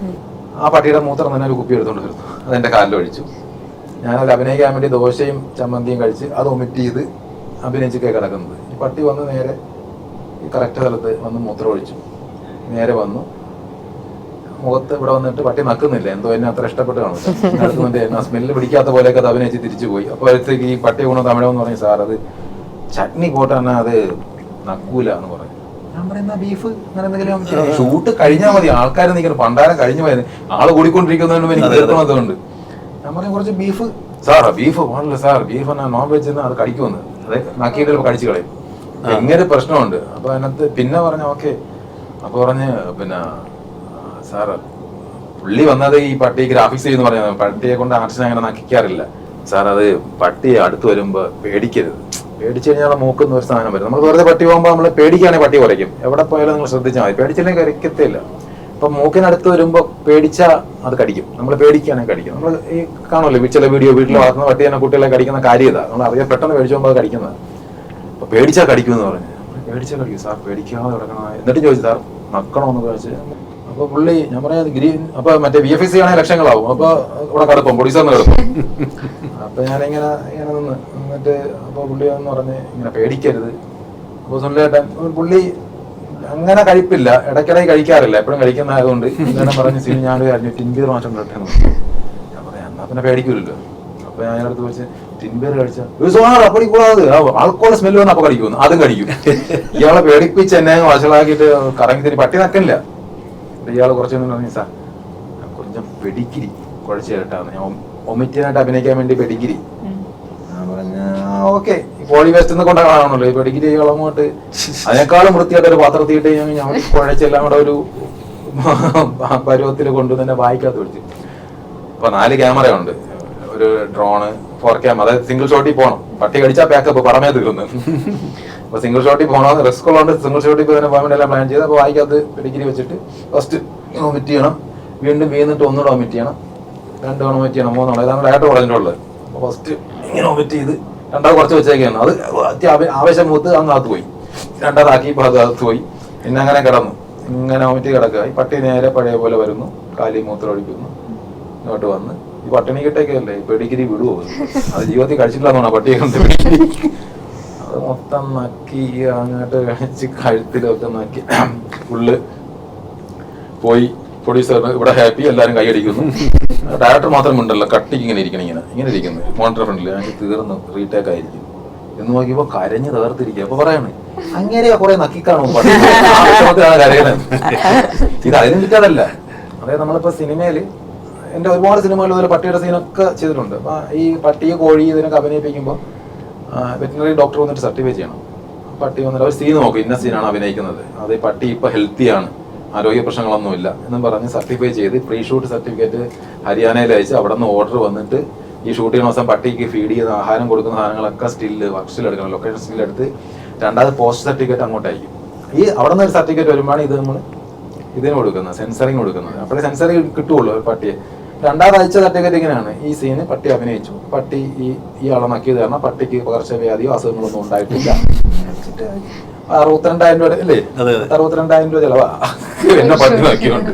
ആ പട്ടിയുടെ മൂത്രം തന്നെ ഒരു കുപ്പി എടുത്തുകൊണ്ട് വരുന്നു അതെന്റെ കാലിൽ ഒഴിച്ചു. ഞാനത് അഭിനയിക്കാൻ വേണ്ടി ദോശയും ചമ്മന്തിയും കഴിച്ച് അത് ഒമിറ്റ് ചെയ്ത് അഭിനയിച്ചൊക്കെ കിടക്കുന്നത് ഈ പട്ടി വന്ന് നേരെ കറക്റ്റ് സ്ഥലത്ത് വന്ന് മൂത്രം ഒഴിച്ചു നേരെ വന്നു. മുഖത്ത് ഇവിടെ വന്നിട്ട് പട്ടി നക്കുന്നില്ല. എന്തോ എന്നെ അത്ര ഇഷ്ടപ്പെട്ട് കാണും എന്നെ സ്മെല്ല് പിടിക്കാത്ത പോലെയൊക്കെ അത് അഭിനയിച്ച് തിരിച്ചു പോയി. അപ്പൊ അടുത്തേക്ക് ഈ പട്ടി ഗുണം തമിഴെന്ന് പറഞ്ഞു സാർ അത് ചട്നി പോട്ടാണ് അത് നക്കൂല എന്ന് പറഞ്ഞു. ബീഫ് ഷൂട്ട് കഴിഞ്ഞാൽ മതി. ആൾക്കാർ നിൽക്കണം പണ്ടാരം കഴിഞ്ഞു പോയത്. ആൾ കൂടിക്കൊണ്ടിരിക്കുന്നതുകൊണ്ട് എനിക്ക് തീർക്കണതുകൊണ്ട് ഞാൻ കുറച്ച് ബീഫ് സാർ ബീഫ് വേണല്ലോ സാർ ബീഫ് എന്നാ നോൺ വെജ് എന്നാ അത് കഴിക്കുമെന്ന് അതെ നക്കിയിട്ട് കഴിച്ചു കളയും. ഒരു പ്രശ്നമുണ്ട്. അപ്പൊ അതിനകത്ത് പിന്നെ പറഞ്ഞ ഓക്കെ. അപ്പൊ പറഞ്ഞ് പിന്നെ സാറ് പുള്ളി വന്നത് ഈ പട്ടി ഗ്രാഫിക്സ് ചെയ്യുന്ന പറഞ്ഞത് പട്ടിയെ കൊണ്ട് ആർട്ടിനെ അങ്ങനെ നക്കിക്കാറില്ല. സാർ അത് പട്ടി അടുത്ത് വരുമ്പോ പേടിക്കരുത്. പേടിച്ചു കഴിഞ്ഞാൽ മൂക്കുന്ന ഒരു സാധനം വരും. നമ്മൾ വെറുതെ പട്ടി പോകുമ്പോൾ നമ്മൾ പേടിക്കുകയാണെങ്കിൽ പട്ടി കുറയ്ക്കും. എവിടെ പോയാലും നിങ്ങൾ ശ്രദ്ധിച്ചാൽ മതി. പേടിച്ചില്ലെങ്കിൽ കരിക്കത്തില്ല. ഇപ്പൊ മൂക്കിനടുത്ത് വരുമ്പോ പേടിച്ചാ അത് കടിക്കും. നമ്മൾ പേടിക്കുകയാണെങ്കിൽ കടിക്കും. നമ്മൾ ഈ കാണുമല്ലോ ചില വീഡിയോ വീട്ടിൽ വളർത്തുന്ന പട്ടി തന്നെ കുട്ടികളെ കടിക്കുന്ന കാര്യം ഇതാ നമ്മൾ അറിയാൻ പെട്ടെന്ന് പേടിച്ചു പോകുമ്പോൾ അത് കടിക്കുന്നത്. അപ്പൊ പേടിച്ചാ കടിക്കുമെന്ന് പറഞ്ഞു. പേടിച്ചാ കടിക്കും. സാർ പേടിക്കാതെ കിടക്കണം? എന്നിട്ട് ചോദിച്ചു സാർ നക്കണമെന്ന് ചോദിച്ചു അപ്പൊ പുള്ളി ഞാൻ പറയാം ഗ്രീൻ അപ്പൊ മറ്റേ വി എഫ് എസ് സി ആണെങ്കിൽ ലക്ഷങ്ങളാവും. അപ്പൊ ഇവിടെ കിടക്കും പൊടിസറിന് കിടക്കും അപ്പൊ ഞാനിങ്ങനെ ഇങ്ങനെ നിന്ന് എന്നിട്ട് അപ്പൊ പുള്ളി എന്ന് പറഞ്ഞ് ഇങ്ങനെ പേടിക്കരുത്. അപ്പൊ സുനിലേട്ടൻ പുള്ളി അങ്ങനെ കഴിപ്പില്ല. ഇടയ്ക്കിടയ്ക്ക് കഴിക്കാറില്ല. എപ്പോഴും കഴിക്കുന്നതായതുകൊണ്ട് ഇങ്ങനെ പറഞ്ഞ സീൻ ഞാനൊരു അഞ്ഞൂറ്റി ടിൻബീർ മാറ്റം കിട്ടണം ഞാൻ പറയാം എന്നാ പിന്നെ പേടിക്കൂലല്ലോ. അപ്പൊ ഞാൻ അടുത്ത് വെച്ച് ടിൻബീർ കഴിച്ച അപ്പടി കൂടാതെ ആൾക്കോളെ സ്മെല്ല് വന്ന് അപ്പൊ കടിക്കുന്നു അതും കടിക്കും. ഇയാളെ പേടിപ്പിച്ച് എന്നെ വഷളാക്കിയിട്ട് കറങ്ങി തരി പട്ടി നക്കില്ല ഇയാൾ കുറച്ചൊന്നും പറഞ്ഞു സാർ കുറച്ച് പെടിക്കിരി കുഴച്ച് കേട്ടാന്ന്. ഞാൻ ഒമിറ്റിനായിട്ട് അഭിനയിക്കാൻ വേണ്ടി പെടിക്കിരി. ഓക്കെ. പോളി വേസ്റ്റ് നിന്ന് കൊണ്ടാണല്ലോ ഈ പെടിക്കിരി അങ്ങോട്ട് അതിനേക്കാളും വൃത്തിയായിട്ട് ഒരു പാത്രത്തിയിട്ട് ഞാൻ ഞാൻ കുഴച്ചെല്ലാം കൂടെ ഒരു പരുവത്തിൽ കൊണ്ട് തന്നെ വായിക്കാത്ത പിടിച്ചു. ഇപ്പൊ നാല് ക്യാമറ ഉണ്ട്. ഒരു ഡ്രോണ് ഫോർ ക്യാമറ അതായത് സിംഗിൾ ഷോട്ടിൽ പോകണം പട്ടി കടിച്ചാൽ പാക്കപ്പ് പടമേ തീർന്നു. അപ്പൊ സിംഗിൾ ഷോട്ടിൽ പോകണം റിസ്ക് ഉള്ളതുകൊണ്ട് സിംഗിൾ ഷോട്ടിൽ പോയി തന്നെ പോകാൻ പ്ലാൻ ചെയ്ത് അപ്പൊ വായിക്കകത്ത് ഡിഗ്രി വെച്ചിട്ട് ഫസ്റ്റ് വോമിറ്റ് ചെയ്യണം. വീണ്ടും വീണിട്ട് ഒന്നുകൂടെ വോമിറ്റ് ചെയ്യണം. രണ്ട് തവണ വോമിറ്റ് ചെയ്യണം മൂന്നോളം ഇതാണ് ഡയറക്റ്റ് പറഞ്ഞിട്ടുള്ളത് അപ്പൊ ഫസ്റ്റ് ഇങ്ങനെ വോമിറ്റ് ചെയ്ത് രണ്ടാമത് കുറച്ച് വെച്ചേക്കാണ്. അത് അത്യാവശ്യം ആവേ- ആവേശം മൂത്ത് അന്നകത്ത് പോയി. രണ്ടാമതാക്കി ഇപ്പൊ അത് പോയി. പിന്നെ അങ്ങനെ കിടന്നു. ഇങ്ങനെ വോമിറ്റ് കിടക്കുക ഈ പട്ടി നേരെ പഴയ പോലെ വരുന്നു. കാലി മൂത്രം ഒഴിക്കുന്നു. ഇങ്ങോട്ട് വന്ന് ഈ പട്ടിണി കിട്ടേക്കല്ലേ ഡിഗ്രി വിടുവോ? അത് ജീവിതത്തിൽ കഴിച്ചിട്ടില്ലെന്നാണ് പട്ടിയൊക്കെ. അത് മൊത്തം നക്കി അങ്ങോട്ട് കഴിച്ച് കഴുത്തിലൊക്കെ നക്കി. ഫുള്ള് പോയി. പ്രൊഡ്യൂസർ ഇവിടെ ഹാപ്പി എല്ലാരും കൈയടിക്കുന്നു ഡയറക്ടർ മാത്രം ഉണ്ടല്ലോ. കട്ടിക്ക് ഇങ്ങനെ ഇരിക്കണം ഇങ്ങനെ. ഇങ്ങനെ ഇരിക്കുന്നു. മോണിറ്റർ ഫ്രണ്ടിൽ ഞങ്ങൾക്ക് തീർന്നു റീടേക്ക് ആയിരിക്കും. എന്ന് നോക്കിയപ്പോ കരഞ്ഞ് തകർത്തിരിക്കുക. അപ്പൊ പറയാണ് അങ്ങനെയാ കുറെ നക്കിക്കാണോ കരയണത്. ഇത് അതിന് അതായത് നമ്മളിപ്പോ സിനിമയിൽ എന്റെ ഒരുപാട് സിനിമകൾ ഇതുപോലെ പട്ടിയുടെ സീനൊക്കെ ചെയ്തിട്ടുണ്ട്. അപ്പൊ ഈ പട്ടിയെ കോഴി ഇതിനൊക്കെ അഭിനയിപ്പിക്കുമ്പോൾ വെറ്റിനറി ഡോക്ടർ വന്നിട്ട് സർട്ടിഫൈ ചെയ്യണം. പട്ടി വന്നിട്ട് അവർ സീൻ നോക്കും ഇന്ന സീനാണ് അഭിനയിക്കുന്നത്. അത് ഈ പട്ടി ഇപ്പൊ ഹെൽത്തിയാണ് ആരോഗ്യ പ്രശ്നങ്ങളൊന്നുമില്ല എന്നും പറഞ്ഞ് സർട്ടിഫൈ ചെയ്ത് പ്രീ ഷൂട്ട് സർട്ടിഫിക്കറ്റ് ഹരിയാനയിൽ അയച്ച് അവിടെ നിന്ന് ഓർഡർ വന്നിട്ട് ഈ ഷൂട്ട് ചെയ്യുന്ന ദിവസം പട്ടിക്ക് ഫീഡ് ചെയ്ത് ആഹാരം കൊടുക്കുന്ന സാധനങ്ങളൊക്കെ സ്റ്റില്ല് വർക്ക് സ്റ്റിൽ എടുക്കണം ലൊക്കേഷൻ സ്റ്റിൽ എടുത്ത് രണ്ടാമത് പോസ്റ്റ് സർട്ടിഫിക്കറ്റ് അങ്ങോട്ടായിരിക്കും ഈ അവിടെ നിന്ന് ഒരു സർട്ടിഫിക്കറ്റ് വരുമ്പോഴാണ് ഇത് നമ്മൾ ഇതിന് കൊടുക്കുന്നത് സെൻസറിങ് കൊടുക്കുന്നത്. അപ്പോഴേ സെൻസറിങ് കിട്ടുള്ളൂ പട്ടിയെ. രണ്ടാമത് തട്ടിയൊക്കെ ഇങ്ങനെയാണ്. ഈ സീന് പട്ടി അഭിനയിച്ചു. പട്ടി ഈ ഇയാളെ നക്കിയത് കാരണം പട്ടിക്ക് പകർച്ചവ്യാധിയോ അസുഖങ്ങളൊന്നും ഉണ്ടായിട്ടില്ല. അറുപത്തിരണ്ടായിരം രൂപ അല്ലേ. അറുപത്തിരണ്ടായിരം രൂപ ചെലവാ. എന്നെ പട്ടി നോക്കിയോണ്ട്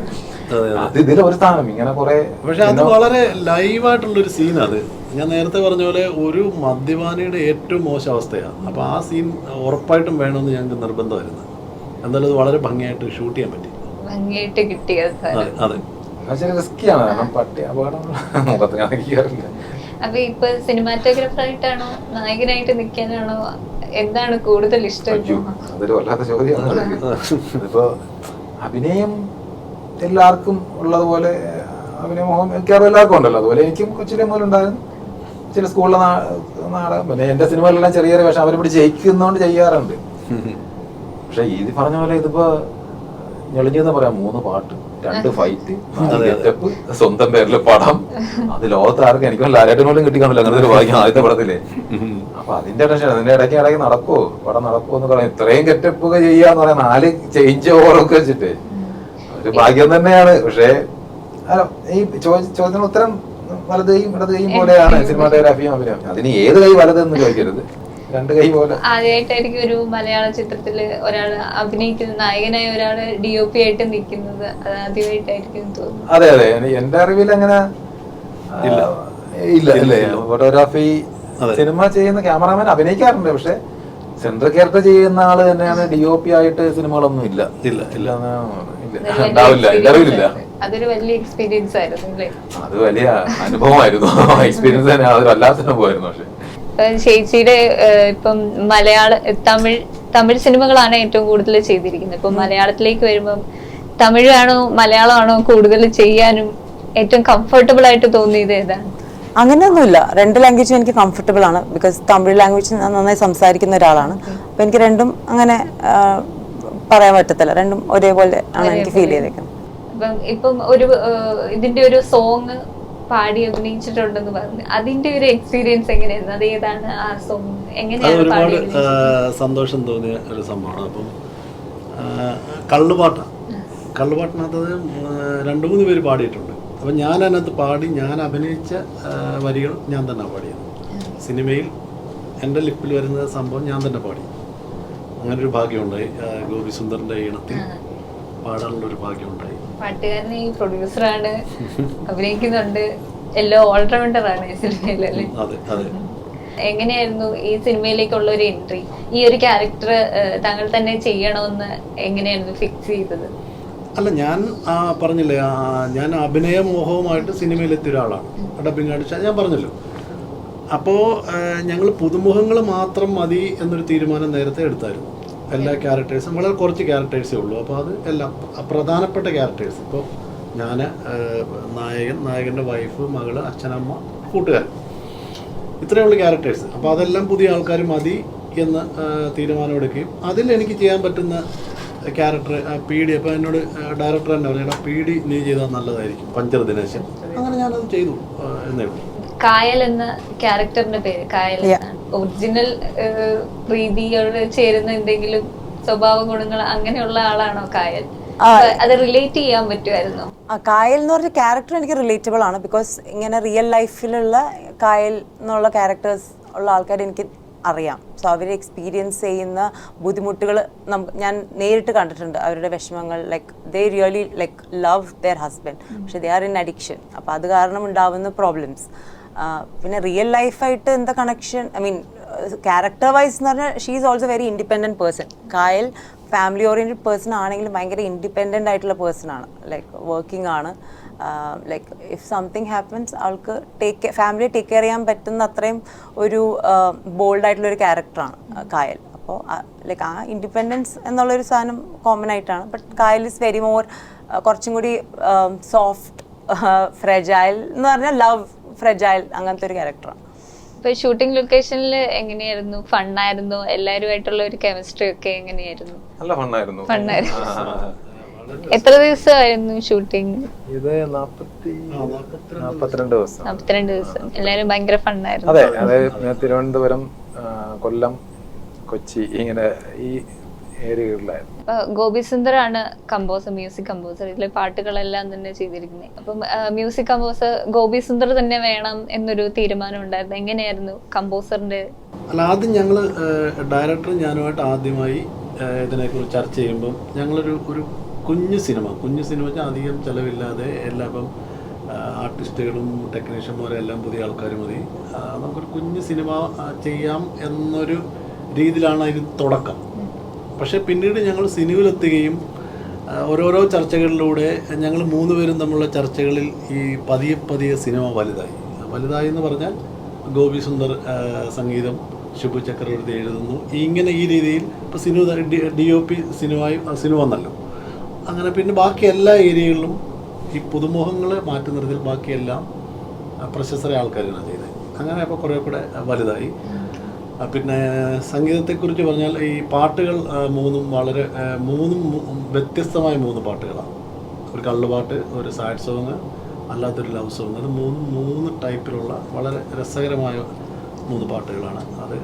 ഇതിൽ ഒരു സ്ഥാനം. ഇങ്ങനെ കുറെ പക്ഷെ അത് വളരെ ലൈവായിട്ടുള്ളൊരു സീൻ അത്. ഞാൻ നേരത്തെ പറഞ്ഞ പോലെ ഒരു മദ്യപാനിയുടെ ഏറ്റവും മോശം അവസ്ഥയാണ്. അപ്പൊ ആ സീൻ ഉറപ്പായിട്ടും വേണമെന്ന് ഞങ്ങൾക്ക് നിർബന്ധമായിരുന്നു. എന്തായാലും അത് വളരെ ഭംഗിയായിട്ട് ഷൂട്ട് ചെയ്യാൻ പറ്റി. ഭംഗിയായിട്ട് കിട്ടിയത് അതെ അതെ. പക്ഷേ റിസ്ക്കിയാണ് കാരണം പട്ടി അപകടം മുഖത്ത് കാണിക്കാറില്ല അപ്പൊ ഇപ്പൊ സിനിമാറ്റോഗ്രാഫർ ആയിട്ടാണോ നായകനായിട്ട് നിൽക്കാനാണോ എന്താണ് കൂടുതൽ ഇഷ്ടം? അതൊരു വല്ലാത്ത ചോദ്യമാണ്. ഇപ്പോ അഭിനയം എല്ലാവർക്കും ഉള്ളതുപോലെ അഭിനയമോഹം മിക്കവാറും എല്ലാവർക്കും ഉണ്ടല്ലോ. അതുപോലെ എനിക്കും കൊച്ചിലെ മുതലുണ്ടായിരുന്നു. ചില സ്കൂളിലെ നാടകം. പിന്നെ എന്റെ സിനിമകളിലെല്ലാം ചെറിയ ചെറിയ വേഷം അവരിവിടെ ജയിക്കുന്നോണ്ട് ചെയ്യാറുണ്ട്. പക്ഷെ ഇത് പറഞ്ഞ പോലെ ഇതിപ്പോ ഞെളിഞ്ഞെന്ന് പറയാം മൂന്ന് പാട്ട്. രണ്ട് ഫൈറ്റ് ഗെറ്റപ്പ് സ്വന്തം പേരിൽ പടം. അത് ലോകത്താർക്കും എനിക്ക് ലാലേട്ടൻ പോലും കിട്ടിക്കാണില്ല. അങ്ങനത്തെ ഒരു ഭാഗ്യം ആദ്യത്തെ പടത്തിൽ. അപ്പൊ അതിന്റെ ടെൻഷൻ അതിന്റെ ഇടയ്ക്ക് ഇടയ്ക്ക് നടക്കുവോ? പടം നടക്കുവോ എന്ന് പറയാം ഇത്രയും ഗെറ്റപ്പ് ഒക്കെ ചെയ്യാന്ന് പറയാം നാല് ചേഞ്ച് ഓവറൊക്കെ വെച്ചിട്ട്. ഒരു ഭാഗ്യം തന്നെയാണ്. പക്ഷേ ഈ ചോദ്യത്തിന് ഉത്തരം വലത് കൈയും ഇടത് കൈയും പോലെയാണ് സിനിമാറ്റോഗ്രാഫിയും അഭിനയം. അതിന് ഏത് കൈ വലതെന്ന് ചോദിക്കരുത്. രണ്ട് കൈ പോലെ. ആദ്യമായിട്ടായിരിക്കും ഒരു മലയാള ചിത്രത്തിൽ ഒരാൾ അഭിനയിക്കുന്ന നായകനായ ഒരാൾ ഡി ഒ പി ആയിട്ട് നിൽക്കുന്നത്. അത് ആദ്യമായിട്ടായിരിക്കും തോന്നുന്നു. അതെ അതെ. എനി- എന്റെ അറിവിൽ അങ്ങനെ ഇല്ല. ഇല്ല ഫോട്ടോഗ്രാഫി സിനിമ ചെയ്യുന്ന ക്യാമറാമാൻ അഭിനയിക്കാറുണ്ട്. പക്ഷെ സെൻട്രൽ ക്യാരക്ടർ ചെയ്യുന്ന ആൾ തന്നെയാണ് ഡി ഒ പി ആയിട്ട് സിനിമകളൊന്നും ഇല്ല. ഇല്ല, ഇല്ല. ഉണ്ടാവില്ല. അതൊരു വലിയ എക്സ്പീരിയൻസ് ആയിരുന്നു അത് വലിയ അനുഭവമായിരുന്നു. എക്സ്പീരിയൻസ് തന്നെ അതൊരു വല്ലാത്ത അനുഭവമായിരുന്നു പക്ഷെ. ചേച്ചിയുടെ ഇപ്പം മലയാള തമിഴ് തമിഴ് സിനിമകളാണ് ഏറ്റവും കൂടുതൽ ചെയ്തിരിക്കുന്നത്. ഇപ്പം മലയാളത്തിലേക്ക് വരുമ്പം തമിഴാണോ മലയാളമാണോ കൂടുതൽ ചെയ്യാനും ഏറ്റവും കംഫർട്ടബിൾ ആയിട്ട് തോന്നിയത് ഏതാണ്? അങ്ങനെയൊന്നുമില്ല. രണ്ട് ലാംഗ്വേജും എനിക്ക് കംഫർട്ടബിൾ ആണ്. ബിക്കോസ് തമിഴ് ലാംഗ്വേജ് ഞാൻ നന്നായി സംസാരിക്കുന്ന ഒരാളാണ്. അപ്പം എനിക്ക് രണ്ടും അങ്ങനെ പറയാൻ പറ്റത്തില്ല. രണ്ടും ഒരേപോലെ ആണ് എനിക്ക് ഫീൽ ചെയ്തേക്കുന്നത്. ഇപ്പം ഒരു ഇതിന്റെ ഒരു സോങ് പാടി അഭിനയിച്ചിട്ടുണ്ടെന്ന് പറഞ്ഞു. അതിന്റെ ഒരു എക്സ്പീരിയൻസ് എങ്ങനെയായിരുന്നു? അത് ഏതാണ്? ആ സോങ് എങ്ങനെയാണ് ഒരുപാട് ആ, സന്തോഷം തോന്നിയ ഒരു സംഭവമാണ്. അപ്പം ആ, കള്ളുപാട്ടാണ് കള്ളുപാട്ടിനകത്ത് അത് രണ്ട് മൂന്ന് പേര് പാടിയിട്ടുണ്ട്. അപ്പം ഞാൻ അതിനകത്ത് പാടി ഞാൻ അഭിനയിച്ച ആ, വരികൾ ഞാൻ തന്നെ പാടിയത്. സിനിമയിൽ എന്റെ ലിപ്പിൽ വരുന്ന സംഭവം ഞാൻ തന്നെ പാടി. അങ്ങനൊരു ഭാഗ്യമുണ്ടായി ആ, ഗോപി സുന്ദറിന്റെ ഈണത്തിൽ പാടാനുള്ള ഒരു ഭാഗ്യമുണ്ടായി. പാട്ടുകാരൻ ഈ പ്രൊഡ്യൂസറാണ് അഭിനയിക്കുന്നുണ്ട് എല്ലാം ഓൾറൗണ്ടർ ആണ് ഈ സിനിമയിൽ അല്ലേ? അതെ അതെ. എങ്ങനെയായിരുന്നു ഈ സിനിമയിലേക്കുള്ള ഒരു എൻട്രി ഈ ഒരു ക്യാരക്ടർ താങ്കൾ തന്നെ ചെയ്യണമെന്ന് എങ്ങനെയായിരുന്നു ഫിക്സ് ചെയ്തത്? അല്ല ഞാൻ ആ, പറഞ്ഞില്ലേ ഞാൻ അഭിനയ മോഹവുമായിട്ട് സിനിമയിലെത്തിയ ഒരാളാണ്. ഡബിങ് അടിച്ച ഞാൻ പറഞ്ഞല്ലോ. അപ്പോൾ ഞങ്ങൾ പുതുമുഖങ്ങൾ മാത്രം മതി എന്നൊരു തീരുമാനം നേരത്തെ എടുത്തായിരുന്നു. എല്ലാ ക്യാരക്ടേഴ്സും വളരെ കുറച്ച് ക്യാരക്ടേഴ്സേ ഉള്ളൂ. അപ്പോൾ അത് എല്ലാം പ്രധാനപ്പെട്ട ക്യാരക്ടേഴ്സ് ഇപ്പോൾ ഞാൻ നായകൻ നായകന്റെ വൈഫ് മകൾ അച്ഛനമ്മ കൂട്ടുകാരൻ. ഇത്രയേ ഉള്ളൂ ക്യാരക്ടേഴ്സ് അപ്പോൾ അതെല്ലാം പുതിയ ആൾക്കാർ മതി എന്ന് തീരുമാനമെടുക്കുകയും അതിൽ എനിക്ക് ചെയ്യാൻ പറ്റുന്ന ക്യാരക്ടർ പി ഡി അപ്പോൾ എന്നോട് ഡയറക്ടർ തന്നെ പറഞ്ഞു "എടാ, പി ഡി നീ ചെയ്താൽ നല്ലതായിരിക്കും. പഞ്ചർ ദിനേശൻ. അങ്ങനെ ഞാനത് ചെയ്തു എന്നേ ഉള്ളൂ. കായൽ എന്ന ക്യാരക്ടറിന്റെ പേര് കായൽ ഒറിജിനൽ പ്രീതിയോട് ചേരുന്ന എന്തെങ്കിലും സ്വഭാവ ഗുണങ്ങൾ അങ്ങനെയുള്ള ആളാണോ കായൽ? അത് റിലേറ്റ് ചെയ്യാൻ പറ്റുമായിരുന്നു? കായൽ എന്ന് പറഞ്ഞ ക്യാരക്ടർ എനിക്ക് റിലേറ്റബിൾ ആണ്. ബിക്കോസ് ഇങ്ങനെ റിയൽ ലൈഫിലുള്ള കായൽ എന്നുള്ള ക്യാരക്ടേഴ്സ് ഉള്ള ആൾക്കാർ എനിക്ക് അറിയാം. സോ അവർ എക്സ്പീരിയൻസ് ചെയ്യുന്ന ബുദ്ധിമുട്ടുകൾ ഞാൻ നേരിട്ട് കണ്ടിട്ടുണ്ട്. അവരുടെ വിഷമങ്ങൾ like they really like love their husband പക്ഷെ ദേ ആർ ഇൻ അഡിക്ഷൻ അപ്പോൾ അത് കാരണം ഉണ്ടാവുന്ന പ്രോബ്ലംസ് പിന്നെ റിയൽ ലൈഫായിട്ട് എന്താ connection I mean character wise എന്ന് പറഞ്ഞാൽ she is also very independent person കായൽ ഫാമിലി ഓറിയന്റഡ് പേഴ്സൺ ആണെങ്കിലും ഭയങ്കര ഇൻഡിപെൻഡന്റ് ആയിട്ടുള്ള പേഴ്സൺ ആണ്. ലൈക്ക് വർക്കിംഗ് ആണ്. ലൈക്ക് ഇഫ് സംതിങ് ഹാപ്പൻസ് ആൾക്ക് ടേക്ക് ഫാമിലി ടേക്ക് കെയർ ചെയ്യാൻ പറ്റുന്ന അത്രയും ഒരു ബോൾഡ് ആയിട്ടുള്ള ഒരു ക്യാരക്ടറാണ് കായൽ. അപ്പോൾ ലൈക്ക് ആ ഇൻഡിപെൻഡൻസ് എന്നുള്ളൊരു സാധനം കോമൺ ആയിട്ടാണ്. ബട്ട് കായൽ ഇസ് വെരി മോർ കുറച്ചും കൂടി സോഫ്റ്റ് ഫ്രെജൈൽ എന്ന് പറഞ്ഞാൽ ലവ് ഫ്രെജൈൽ അങ്ങനത്തെ ഒരു ക്യാരക്ടറാണ് ഇപ്പൊ ഷൂട്ടിംഗ് ലൊക്കേഷനിൽ എങ്ങനെയായിരുന്നു? ഫണ്ണായിരുന്നു? എല്ലാവരുമായിട്ടുള്ള ഒരു കെമിസ്ട്രി ഒക്കെ എങ്ങനെയായിരുന്നു? നല്ല ഫണ്ണായിരുന്നു. ഫണ്ണായിരുന്നു. എത്ര ദിവസമായിരുന്നു ഷൂട്ടിംഗ് ഇത് നാപ്പത്തി നാപ്പത്തിരണ്ട് ദിവസം. ദിവസം. എല്ലാവരും ഭയങ്കര ഫണ്ണായിരുന്നു. അതെ അതെ തിരുവനന്തപുരം കൊല്ലം കൊച്ചി ഇങ്ങനെ ഈ ഏരിയകളിലായിരുന്നു അപ്പൊ ഗോപി സുന്ദറാണ് കമ്പോസർ മ്യൂസിക് കമ്പോസർ ഇതിലെ പാട്ടുകളെല്ലാം തന്നെ ചെയ്തിരിക്കുന്നത്. അപ്പം മ്യൂസിക് കമ്പോസർ ഗോപി സുന്ദർ തന്നെ വേണം എന്നൊരു തീരുമാനം ഉണ്ടായിരുന്നു. എങ്ങനെയായിരുന്നു കമ്പോസറിന്റെ അല്ല ആദ്യം ഞങ്ങൾ ഡയറക്ടർ ഞാനുമായിട്ട് ആദ്യമായി ഇതിനെ ഇതിനെക്കുറിച്ച് ചർച്ച ചെയ്യുമ്പോൾ ഞങ്ങളൊരു ഒരു കുഞ്ഞു സിനിമ. കുഞ്ഞു സിനിമ വെച്ചാൽ അധികം ചിലവില്ലാതെ എല്ലാ ഇപ്പം ആർട്ടിസ്റ്റുകളും ടെക്നീഷ്യന്മാരും എല്ലാം പുതിയ ആൾക്കാർ മതി. നമുക്കൊരു കുഞ്ഞു സിനിമ ചെയ്യാം എന്നൊരു രീതിയിലാണ് അതിന് തുടക്കം. പക്ഷേ പിന്നീട് ഞങ്ങൾ സിനിമയിലെത്തുകയും ഓരോരോ ചർച്ചകളിലൂടെ ഞങ്ങൾ മൂന്ന് പേരും തമ്മിലുള്ള ചർച്ചകളിൽ ഈ പതിയെ പതിയെ സിനിമ വലുതായി. വലുതായി എന്ന് പറഞ്ഞാൽ ഗോപി സുന്ദർ സംഗീതം ശുഭു ചക്രവർത്തി എഴുതുന്നു. ഇങ്ങനെ ഈ രീതിയിൽ ഇപ്പോൾ സിനിമ ഡി ഒ പി സിനിമയും സിനിമ വന്നല്ലോ. അങ്ങനെ പിന്നെ ബാക്കി എല്ലാ ഏരിയകളിലും ഈ പുതുമുഖങ്ങളെ മാറ്റി ബാക്കിയെല്ലാം പ്രശസ്തരായ ആൾക്കാരാണ് ചെയ്തത്. അങ്ങനെ അപ്പോൾ കുറേ കൂടെ വലുതായി. പിന്നെ സംഗീതത്തെക്കുറിച്ച് പറഞ്ഞാൽ ഈ പാട്ടുകൾ മൂന്നും വളരെ മൂന്നും വ്യത്യസ്തമായ മൂന്ന് പാട്ടുകളാണ്. ഒരു കള്ളുപാട്ട് ഒരു സാഡ് സോങ് അല്ലാത്തൊരു ലവ് സോങ്. അത് മൂന്നും മൂന്ന് ടൈപ്പിലുള്ള വളരെ രസകരമായ മൂന്ന് പാട്ടുകളാണ്. അത്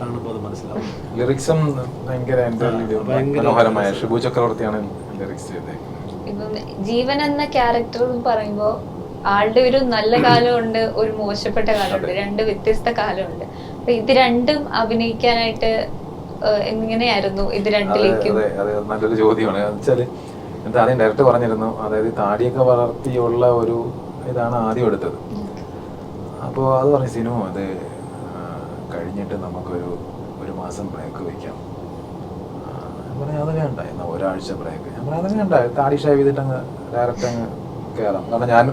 കാണുമ്പോൾ അത് മനസ്സിലാവും. ലിറിക്സും ഭയങ്കര ഷിബു ചക്രവർത്തിയാണ് ലിറിക്സ് ചെയ്തത്. ഇപ്പം ജീവൻ എന്ന ക്യാരക്ടർ എന്ന് പറയുമ്പോൾ ആളുടെ ഒരു നല്ല കാലമുണ്ട് ഒരു മോശപ്പെട്ട കാലമുണ്ട് രണ്ട് വ്യത്യസ്ത കാലമുണ്ട്. ഇത് രണ്ടും അഭിനയിക്കാനായിട്ട് എങ്ങനെയായിരുന്നു ഇത് രണ്ടിലേക്കും? നല്ലൊരു ചോദ്യമാണ്. വെച്ചാൽ എന്താ ആദ്യം ഡയറക്റ്റ് പറഞ്ഞിരുന്നു. അതായത് താടിയൊക്കെ വളർത്തിയുള്ള ഒരു ഇതാണ് ആദ്യം എടുത്തത്. അപ്പോൾ അത് പറഞ്ഞ സിനിമ അത് കഴിഞ്ഞിട്ട് നമുക്കൊരു ഒരു മാസം ബ്രേക്ക് വയ്ക്കാം പറഞ്ഞാൽ അത് വേണ്ട എന്നാൽ ഒരാഴ്ച ബ്രേക്ക് ഞാൻ പറഞ്ഞു അത് വേണ്ട താടി ഷേവ് ചെയ്തിട്ട് അങ്ങ് ഡയറക്റ്റ് അങ്ങ് കയറാം കാരണം ഞാൻ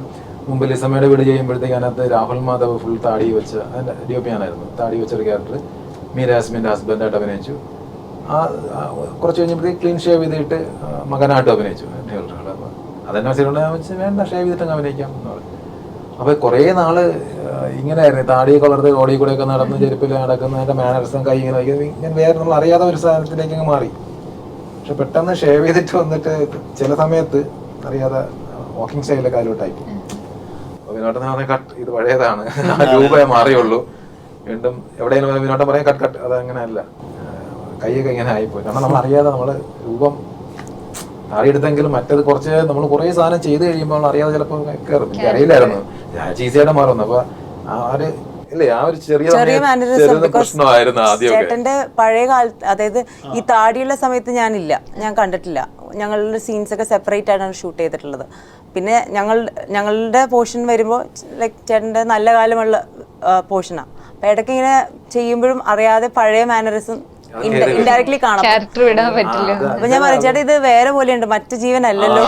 മുമ്പ് ലിസമ്മയുടെ വീട് ചെയ്യുമ്പോഴത്തേക്ക് അതിനകത്ത് രാഹുൽ മാധവ് ഫുൾ താടി വെച്ച അതിന്റെ ആണായിരുന്നു താടി വെച്ചൊരു ക്യാരക്ടർ മീര ഹാസ്മിന്റെ ഹസ്ബൻഡായിട്ട് അഭിനയിച്ചു. ആ കുറച്ച് കഴിഞ്ഞപ്പോഴത്തേക്ക് ക്ലീൻ ഷേവ് ചെയ്തിട്ട് മകനായിട്ട് അഭിനയിച്ചു. ഡയറക്ടറുകൾ അപ്പോൾ അതെന്നെ വെച്ചിട്ടുണ്ട് ഞാൻ വെച്ച് വേണ്ട ഷേവ് ചെയ്തിട്ട് അഭിനയിക്കാം എന്ന് പറഞ്ഞു. അപ്പോൾ കുറേ നാൾ ഇങ്ങനെ ആയിരുന്നു. താടി കളർത്ത് ഓടി കൂടെ ഒക്കെ നടന്ന് ചെരുപ്പിൽ നടക്കുന്ന അതിന്റെ മാനർസും കൈ ഇങ്ങനെ വയ്ക്കുന്നത് ഇങ്ങനെ വേറെ നമ്മൾ അറിയാത്ത ഒരു സാധനത്തിലേക്ക് അങ്ങ് മാറി. പക്ഷെ പെട്ടെന്ന് ഷേവ് ചെയ്തിട്ട് വന്നിട്ട് ചില സമയത്ത് അറിയാതെ വാക്കിംഗ് സ്റ്റൈലിലെ കാലോട്ടായി അപ്പോൾ പറഞ്ഞ കട്ട് ഇത് പഴയതാണ്. ആ രൂപയെ മാറിയുള്ളൂ. വീണ്ടും എവിടെയെങ്കിലും വിനോട്ടം പറയാൻ കട്ട് കട്ട് അത് അങ്ങനെയല്ല കൈയൊക്കെ ഇങ്ങനെ ആയിപ്പോയി. കാരണം നമ്മൾ അറിയാതെ നമ്മൾ രൂപം താടിയെടുത്തെങ്കിലും മറ്റത് കുറച്ച് നമ്മൾ കുറേ സാധനം ചെയ്ത് കഴിയുമ്പോൾ നമ്മൾ അറിയാതെ ചിലപ്പോൾ കയറും എനിക്ക് അറിയില്ലായിരുന്നു ചീസയുടെ മാറുന്നു. അപ്പൊ ആ ഒരു ചേട്ടന്റെ പഴയ കാലത്ത് അതായത് ഈ താടിയുള്ള സമയത്ത് ഞാനില്ല. ഞാൻ കണ്ടിട്ടില്ല. ഞങ്ങളുടെ സീൻസ് ഒക്കെ സെപ്പറേറ്റ് ആയിട്ടാണ് ഷൂട്ട് ചെയ്തിട്ടുള്ളത്. പിന്നെ ഞങ്ങൾ ഞങ്ങളുടെ പോർഷൻ വരുമ്പോൾ ലൈക്ക് ചേട്ടന്റെ നല്ല കാലമുള്ള പോർഷനാണ് അപ്പം ഇടയ്ക്ക് ഇങ്ങനെ ചെയ്യുമ്പോഴും അറിയാതെ പഴയ മാനറിസം ഇൻഡയറക്ട്ലി കാണാം. ക്യാരക്ടർ വിടാൻ പറ്റില്ല. അപ്പൊ ഞാൻ പറഞ്ഞു ചേട്ടാ ഇത് വേറെ പോലെയുണ്ട്. മറ്റു ജീവനല്ലല്ലോ.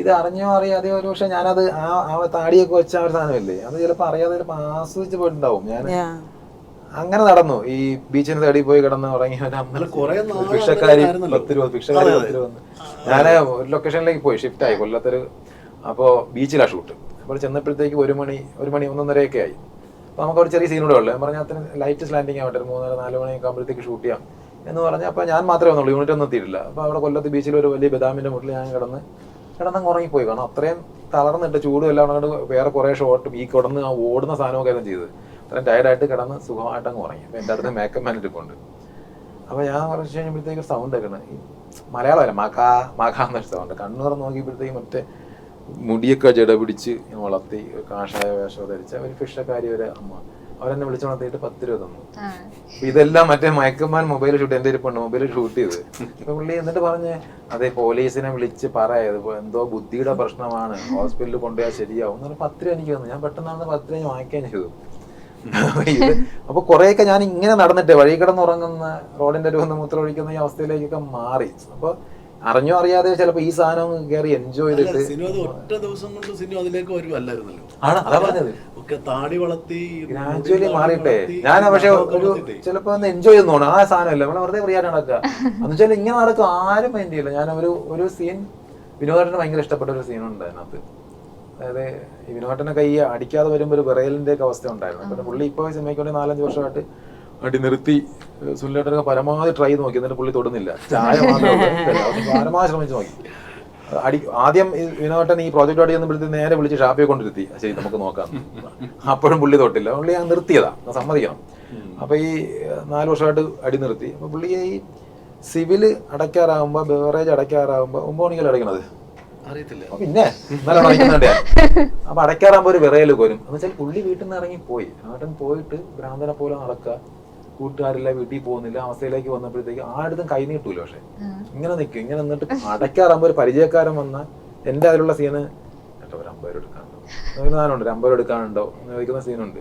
ഇത് അറിഞ്ഞോ അറിയാതെ ഒരു പക്ഷെ ഞാനത് ആ ആ താടിയൊക്കെ വെച്ച ആ ഒരു സാധനമല്ലേ? അത് ചിലപ്പോ അറിയാതെ ചിലപ്പോ ആസ്വദിച്ച് പോയിട്ടുണ്ടാവും. ഞാൻ. അങ്ങനെ നടന്നു. ഈ ബീച്ചിന് തടി പോയി കിടന്ന് ഉറങ്ങി ഭിക്ഷക്കാരി. പത്ത് രൂപ ഭിക്ഷക്കാരി പത്ത് രൂപ വന്ന്. ഞാൻ ഒരു ലൊക്കേഷനിലേക്ക് പോയി ഷിഫ്റ്റ് ആയി. കൊല്ലത്തൊരു അപ്പോൾ ബീച്ചിലാണ് ഷൂട്ട് അപ്പോൾ ചെന്നപ്പോഴത്തേക്ക് ഒരു മണി ഒരു മണി ഒന്നൊന്നരയൊക്കെ ആയി. അപ്പോൾ നമുക്ക് ഒരു ചെറിയ സീനൂടെ ഉള്ളു. ഞാൻ പറഞ്ഞാൽ അത്ര ലൈറ്റ് സ്ലാൻഡിങ് ആവട്ടെ ഒരു മൂന്നര നാല് മണിയൊക്കെ ആകുമ്പോഴത്തേക്ക് ഷൂട്ട് ചെയ്യാം എന്ന് പറഞ്ഞാൽ അപ്പോൾ ഞാൻ മാത്രമേ വന്നുള്ളൂ. യൂണിറ്റ് ഒന്നും എത്തിയിട്ടില്ല. അപ്പോൾ അവിടെ കൊല്ലത്ത് ബീച്ചിൽ ഒരു വലിയ ബദാമിന്റെ മുട്ടിൽ ഞാൻ കിടന്ന് കിടന്നങ്ങ് ഉറങ്ങിപ്പോയി. കാരണം അത്രയും തളർന്നിട്ട് ചൂടും എല്ലാം കൊണ്ട് വേറെ കുറേ ഷോട്ടും ഈ കിടന്ന് ആ ഓടുന്ന സാധനമൊക്കെ ആയിരുന്നു ചെയ്തത്. അത്രയും ടയർഡായിട്ട് കിടന്ന് സുഖമായിട്ട് അങ്ങ് ഉറങ്ങി. അപ്പം എന്റെ അടുത്ത് മേക്കപ്പ് മാൻ ഇരിപ്പുണ്ട്. അപ്പോൾ ഞാൻ കുറച്ച് കഴിഞ്ഞപ്പോഴത്തേക്ക് സൗണ്ട് കേൾക്കണം ഈ മലയാളമല്ല? മകാ മകാ എന്നൊരു സൗണ്ട് കണ്ണു തുറന്ന് നോക്കിയപ്പോഴത്തേക്ക് മറ്റേ മുടിയൊക്കെ ജട പിടിച്ച് വളർത്തി കാഷായ വേഷം ധരിച്ച ഒരു ഫിഷക്കാരി ഒരു അമ്മ. അവരെന്നെ വിളിച്ചു വളർത്തിയിട്ട് പത്ത് രൂപ തന്നു. ഇതെല്ലാം മറ്റേ മയക്കന്മാർ മൊബൈൽ ഷൂട്ട് എന്റെ ഇരിപ്പുണ്ട്. മൊബൈൽ ഷൂട്ട് ചെയ്ത്. അപ്പൊ പുള്ളി എന്നിട്ട് പറഞ്ഞ് അതെ പോലീസിനെ വിളിച്ച് പറയാത് എന്തോ ബുദ്ധിയുടെ പ്രശ്നമാണ്. ഹോസ്പിറ്റലിൽ കൊണ്ടുപോയാൽ ശരിയാവും. എന്നൊരു പത്ത് രൂപ എനിക്ക് തന്നു. ഞാൻ പെട്ടെന്നാണ് പത്ത് രൂപ ഞാൻ വാങ്ങിക്കുകയും ചെയ്തു. ഇത് അപ്പൊ കുറെയൊക്കെ ഞാൻ ഇങ്ങനെ നടന്നിട്ട് വഴി കിടന്നുറങ്ങുന്ന റോഡിന്റെ ഒരു മൂത്രം ഒഴിക്കുന്ന ഈ അവസ്ഥയിലേക്കൊക്കെ മാറി. അപ്പൊ അറിഞ്ഞോ അറിയാതെ ചിലപ്പോ ഈ സാധനം കയറി എൻജോയ് ചെയ്തിട്ട് സിനിമ അത് ഒറ്റ ദിവസം കൊണ്ട് സിനിമ അതിലേക്ക് വരുമല്ലായിരുന്നല്ലോ ആണ് അതാ പറഞ്ഞത്. ഒക്കെ താടി വളർത്തി ഗ്രാജുവലി മാറിയിട്ടേ. ഞാൻ പക്ഷെ ഒരു ചിലപ്പോ ഒന്ന് എൻജോയ് ചെയ്യുന്ന തോന്നുന്നു ആ സാധനമല്ല നമ്മളെ വെറുതെ ഫ്രീ ആയിട്ട് നടക്കുക. എന്ന് വെച്ചാൽ ഇങ്ങനെ നടക്കും ആരും മൈൻഡ് ചെയ്യില്ല. ഞാൻ ഒരു ഒരു സീൻ വിനോദത്തിന് ഭയങ്കര ഇഷ്ടപ്പെട്ട ഒരു സീൻ ഉണ്ട് അതിനകത്ത്. അതായത് ഈ വിനോദനെ കൈ അടിക്കാതെ വരുമ്പോൾ ഒരു വിറയലിന്റെ ഒക്കെ അവസ്ഥ ഉണ്ടായിരുന്നു പിന്നെ പുള്ളി ഇപ്പോൾ സിനിമയ്ക്ക് വേണ്ടി നാലഞ്ച് വർഷമായിട്ട് അടി നിർത്തി സുനിലേട്ടനൊക്കെ പരമാവധി ട്രൈ നോക്കി എന്നിട്ട് പുള്ളി തൊടുന്നില്ല. ചായ. പരമാവധി ശ്രമിച്ച് നോക്കി. അടി ആദ്യം വിനോട്ടൻ ഈ പ്രോജക്റ്റ് അടി ചെന്നപ്പോഴത്തെ നേരെ വിളിച്ച് ഷാപ്പിയെ കൊണ്ടിരുത്തി "ആ, ശരി നമുക്ക് നോക്കാം. അപ്പോഴും പുള്ളി തൊട്ടില്ല. പുള്ളി ഞാൻ നിർത്തിയതാ. സമ്മതിക്കണം. അപ്പൊ ഈ നാല് വർഷമായിട്ട് അടി നിർത്തി. അപ്പൊ പുള്ളി ഈ സിവിൽ അടയ്ക്കാറാകുമ്പോ ബെവറേജ് അടയ്ക്കാറാകുമ്പോ ഒമ്പത് മണിക്കല്ലേ അടയ്ക്കണത്? അറിയത്തില്ല. അപ്പൊ പിന്നെ ഇന്നലെ അടയ്ക്കുന്നുണ്ട് അപ്പൊ അടയ്ക്കാറാകുമ്പോ ഒരു വിറയൽ പോരും എന്ന് വെച്ചാൽ പുള്ളി വീട്ടിൽ നിന്ന് ഇറങ്ങി പോയി. നാട്ടിൽ പോയിട്ട് ഭ്രാന്തനെ പോലെ നടക്കുക. കൂട്ടുകാരില്ല വീട്ടിൽ പോകുന്നില്ല. അവസ്ഥയിലേക്ക് വന്നപ്പോഴത്തേക്ക് ആരുടെയും കൈ നീട്ടൂല പക്ഷെ. ഇങ്ങനെ നിൽക്കും. ഇങ്ങനെ നിന്നിട്ട് അടയ്ക്കാറാകുമ്പോ ഒരു പരിചയക്കാരൻ വന്ന എന്റെ അതിലുള്ള സീന് ചേട്ടാ ഒരു അമ്പത് രൂപ എടുക്കാനുണ്ടോ? സാധനമുണ്ട്. ഒരു അമ്പത് രൂപ എടുക്കാനുണ്ടോ? എന്ന് ചോദിക്കുന്ന സീനുണ്ട്.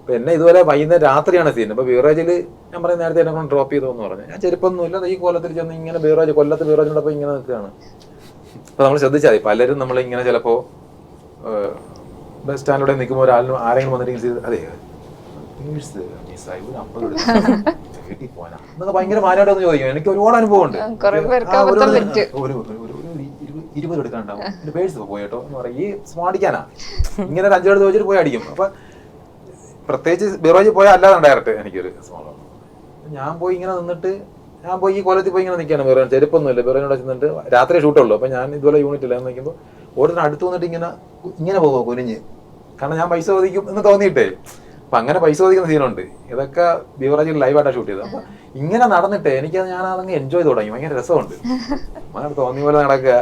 അപ്പൊ എന്നെ ഇതുപോലെ വൈകുന്നേരം രാത്രിയാണ് സീൻ. അപ്പൊ ബീവറേജിൽ ഞാൻ പറയുന്ന നേരത്തെ എന്നെ കൊണ്ട് ഡ്രോപ്പ് ചെയ്തോന്ന് പറഞ്ഞു. ഞാൻ ചെരുപ്പൊന്നുമില്ല. ഈ കൊല്ലത്തിൽ ചെന്ന് ഇങ്ങനെ ബീവറേജ് കൊല്ലത്ത് ബീവറേജിനോടൊപ്പം ഇങ്ങനെ നിൽക്കുകയാണ്. അപ്പൊ നമ്മൾ ശ്രദ്ധിച്ചാൽ മതി. പലരും നമ്മളിങ്ങനെ ചിലപ്പോ ബസ് സ്റ്റാൻഡിലൂടെ നിൽക്കുമ്പോൾ ഒരാളിനും ആരെങ്കിലും വന്നിട്ട് അതെ എന്നൊക്കെ ഭയങ്കര മാനായിട്ട് ഒന്ന് ചോദിക്കും. എനിക്ക് ഒരുപാട് അനുഭവം ഉണ്ട് പേർക്ക് ആ, ഒരു- ഒരു- പറ്റും. ഒരു ഒരു- ഒരു- ഒരു ഇരുപത് എടുക്കാനുണ്ടാവും. എന്റെ പേഴ്സ് പോയിട്ടോ എന്ന് പറയും. ഈ സ്മാർട്ടിക്കാനാ. ഇങ്ങനെ ഒരു അഞ്ചെടുത്ത് വെച്ചിട്ട് പോയി അടിക്കും. അപ്പൊ പ്രത്യേകിച്ച് ബിറോജി പോയാൽ അല്ലാതെ ഡയറക്റ്റ് എനിക്കൊരു സ്മോൾ ഞാൻ പോയി ഇങ്ങനെ നിന്നിട്ട് ഞാൻ പോയി ഈ കൊല്ലത്തിൽ പോയി ഇങ്ങനെ നിൽക്കുകയാണ് വേറെ ചെരുപ്പൊന്നുമില്ല. ഇവിടെ ചെന്നിട്ട് രാത്രി ഷൂട്ടുള്ളൂ അപ്പോൾ ഞാൻ ഇതുപോലെ യൂണിറ്റില്ല നിൽക്കുമ്പോൾ ഓരോരുത്തർ അടുത്ത് വന്നിട്ട് ഇങ്ങനെ ഇങ്ങനെ പോകുമോ കുനിഞ്ഞ്. കാരണം ഞാൻ പൈസ ഒതിക്കും എന്ന് തോന്നിയിട്ടേ. അപ്പൊ അങ്ങനെ പൈസ ഒതിക്കുന്ന സീനുണ്ട്. ഇതൊക്കെ ബിവറേജിൽ ലൈവായിട്ടാണ് ഷൂട്ട് ചെയ്തത്. അപ്പൊ ഇങ്ങനെ നടന്നിട്ട് എനിക്ക് ഞാൻ അതങ്ങ് എൻജോയ് തുടങ്ങി. ഭയങ്കര രസമുണ്ട്. അങ്ങനെ തോന്നിയ പോലെ നടക്കുക.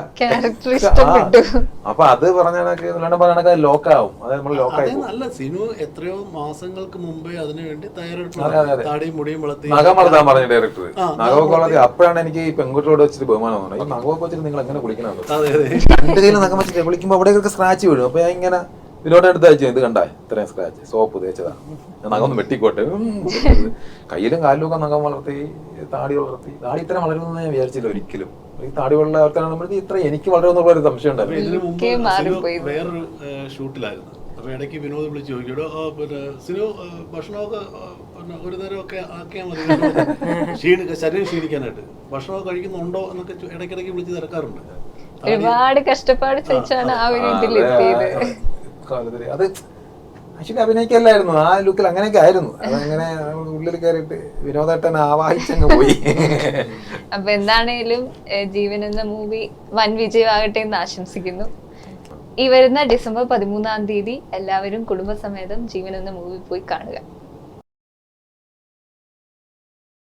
അപ്പൊ അത് പറഞ്ഞ കണക്ക് രണ്ടും പറഞ്ഞ കണക്ക് ലോക്കാവും അതായത് നമ്മൾ ലോക്കായി നല്ല സിനു എത്രയോ മാസങ്ങൾക്ക് മുമ്പേ അതിനു വേണ്ടി അതെ, അതെ, തയ്യാറെടുപ്പ് നഖം വളർത്താൻ പറഞ്ഞു ഡയറക്ടർ നഖമൊക്കെ വളർത്തി. അപ്പോഴാണ് എനിക്ക് ഈ പെൺകുട്ടിയോട് വെച്ചിട്ട് ബഹുമാനം തോന്നുന്നത്. ഈ നഖമൊക്കെ വെച്ചിട്ട് നിങ്ങൾ എങ്ങനെ കുളിക്കണം അതെ അതെ. രണ്ട് കയ്യിൽ നഖം വെച്ചിട്ട് കുളിക്കുമ്പോൾ അവിടെയൊക്കെ സ്ക്രാച്ച് വീഴും. അപ്പൊ ഞാൻ ഇങ്ങനെ ഇതിനോട് എടുത്ത് അയച്ചു ഇത് കണ്ടാ? ഇത്രയും സ്ക്രാച്ച് സോപ്പ് തേച്ചതാ. ഞാൻ നഖം ഒന്ന് വെട്ടിക്കോട്ടെ. കയ്യിലും കാലിലും ഒക്കെ നഖം വളർത്തി താടി വളർത്തി. താടി ഇത്രയും വളരുമെന്ന് ഞാൻ വിചാരിച്ചില്ല ഒരിക്കലും. ഈ താടി വളർത്താനാകുമ്പോഴത്തേക്ക് ഇത്ര എനിക്ക് വളരുമെന്നുള്ള ഒരു സംശയം ഉണ്ടായിരുന്നു ഇതിനു മുമ്പ് ഒക്കെ വേറൊരു ഷൂട്ടിലായിരുന്നു. അപ്പൊ ഇടയ്ക്ക് വിനോദ് വിളിച്ച് ചോദിക്കടോ പിന്നെ സിനു ഏഹ്, ഭക്ഷണമൊക്കെ ഏഹ്, പിന്നെ ഒരു നേരമൊക്കെ ആക്കിയാൽ മതി. കേട്ടോ. ക്ഷീണി ശരീരം ക്ഷീണിക്കാനായിട്ട്. ഭക്ഷണമൊക്കെ കഴിക്കുന്നുണ്ടോ എന്നൊക്കെ ചോ- ഇടയ്ക്കിടയ്ക്ക് വിളിച്ച് തിരക്കാറുണ്ട്. ഒരുപാട് കഷ്ടപ്പാട് സഹിച്ചാണ് ആ ഒരു ഇതിൽ എത്തിയത് കാലത്തിൽ അത് ആക്ച്വലി അഭിനയിക്കല്ലായിരുന്നു. ആ ലുക്കിൽ അങ്ങനെയൊക്കെ ആയിരുന്നു. അതങ്ങനെ ഉള്ളിൽ കയറിയിട്ട് വിനോദേട്ടൻ ആവാഹിച്ചങ്ങ് പോയി. അപ്പൊ എന്താണേലും ജീവൻ എന്ന മൂവി വൻ വിജയമാകട്ടെ എന്ന് ആശംസിക്കുന്നു. ഈ വരുന്ന ഡിസംബർ പതിമൂന്നാം തീയതി എല്ലാവരും കുടുംബസമേതം ജീവൻ എന്ന മൂവി പോയി കാണുക.